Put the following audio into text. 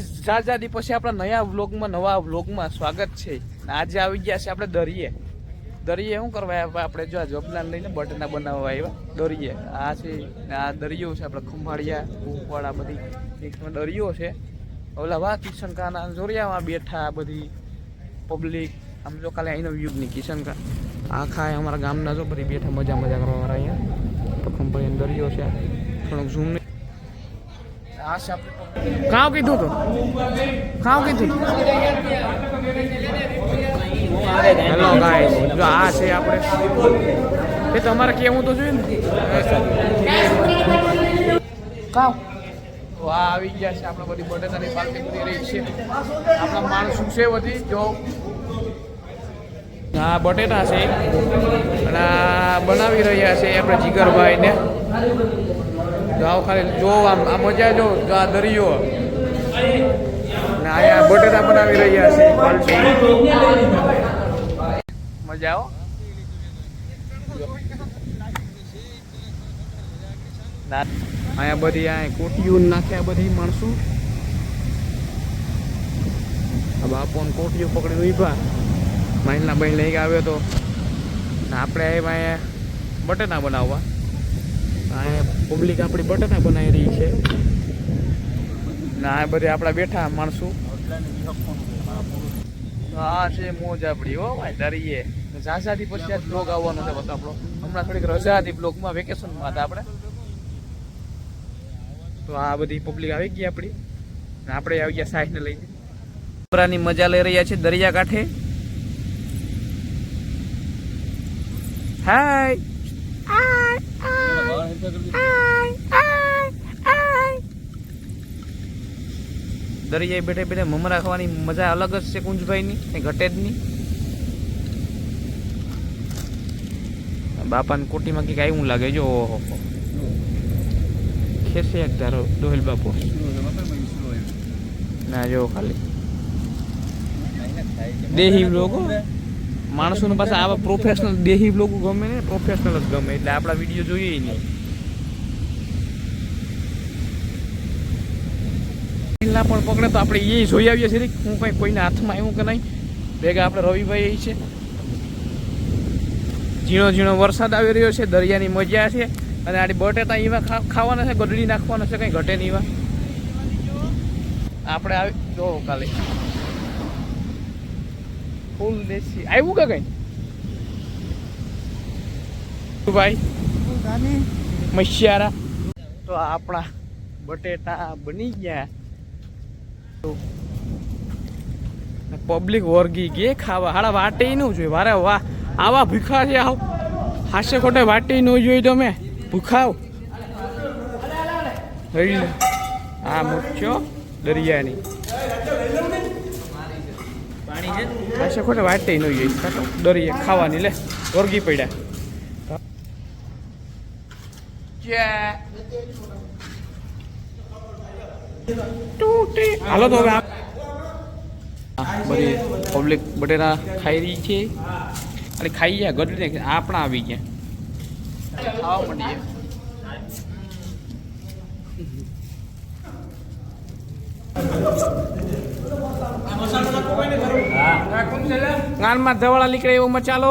ઝાઝાદી પછી આપણા નયા વ્લોગમાં, નવા વ્લોગમાં સ્વાગત છે. આજે આવી ગયા છે આપણે દરિયે. દરિયે શું કરવા આપણે જો આ જોબલાન લઈને બટના બનાવવા આવ્યા. દરિયે. આ છે, આ દરિયો છે, આપણે ખંભાળિયા ભૂખવાડા બધી. મિક્સમાં દરિયો છે. ઓલા વા કિશન કાના જોરિયામાં બેઠા બધી પબ્લિક આમ જો કાલે અહીંનો યુગની કિશન કા આખા અમારા ગામના જો બધી બેઠા મજા મજા કરવા વાળા અહીંયા. ખંભાળિયા દરિયો છે. થોડોક ઝૂમ આ છે કાં કીધું તો. કાં કીધું હેલો ગાઈસ જો આ છે આપણે. એ તમારે કેવું તો જોઈએ ને. કાઉ તો આ આવી ગયા છે આપણે બધી બટેટાની પાર્ટી કરી રહી છે. આપણા માણસું છે બધી? જો. આ બટેટા છે. અને બનાવી રહ્યા છે આપણે જીગરભાઈ ને જો આવો ખાલી જો આમ આ મજા જો આ દરિયો. ને અહીંયા બટેટા બનાવી રહ્યા છે મજા આવો. અહીંયા બધી આ કોટીયું નાખ્યા બધી માણસો. આ બાપોને કોટીયું પકડી ઊભા. મહિલા બહેન લઈ આવ્યો તો. આપણે આવ્યા બટેટા બનાવવા. અહીંયા પબ્લિક આપણી બટેટા બનાવી રહી છે. ને આ બધે આપણા બેઠા માણસો. હા છે મોજ આપણી, હો ભાઈ દરિયે ઝાઝાથી પછી આજ બ્લોગ આવવાનો છે બસ આપણો. હમણાં થોડીક રજા હતી બ્લોગમાં વેકેશનમાં હતા આપણે. તો આ બધી પબ્લિક આવી ગઈ આપણી. ને આપણે આવી ગયા સાહેબને લઈને. છોકરાની મજા લઈ રહ્યા છે દરિયા કાંઠે હાય દરિયાએ બેઠે બેઠે મમરા ખાવાની મજા અલગ જ છે કુંજભાઈની નહીં. બાપાની કોટીમાં કંઈક આવ્યું લાગે, જો, ઓહો. ખેસે એક ધારો દોહેલ બાપુ. ના, જો, ખાલી. દેહી લોકો માણસોને પાસે આવા પ્રોફેશનલ દેહી લોકો ગમે ને પ્રોફેશનલ જ ગમે, એટલે આપણા વીડિયો જોઈએ નહીં. ના પણ પકડે તો આપણે એ જોઈ આવીએ છીએ હું કંઈ કોઈના હાથમાં આવ્યું કે નહીં. ભેગા આપણે રવિભાઈ છે. ઝીણો ઝીણો વરસાદ આવી રહ્યો છે દરિયાની મજા છે. અને આડી બટેટા એવા ખાવાના છે ગડડી નાખવાના છે કંઈ ઘટે નહીં એવા આપણે આવી જો કાલે. ફૂલ દેશી. આવ્યું કે કઈ? ભાઈ મશિયારા તો આપણા બટેટા બની ગયા. પબ્લિક વર્ગી ગે ખાવા. હાડા વાટે ન જોઈએ. વારે વાહ આવા ભૂખા છે આવ. હાસે ખોટે વાટે ન જોઈ તમે. ભૂખાવ. આ મુચ્યો દરિયાની. હાસે ખોટે વાટે ન જોઈ દરિયા ખાવાની. લે, વર્ગી પડ્યા. ટૂટી. હાલો તો હવે બધી પબ્લિક બટેરા ખાઈ રહી છે. અને ખાઈ ગયા ગઢડી આપણા આવી ગયા. ખાવા માંડીએ. ગાનમાં ધવાળા નીકળે એવું મચાલો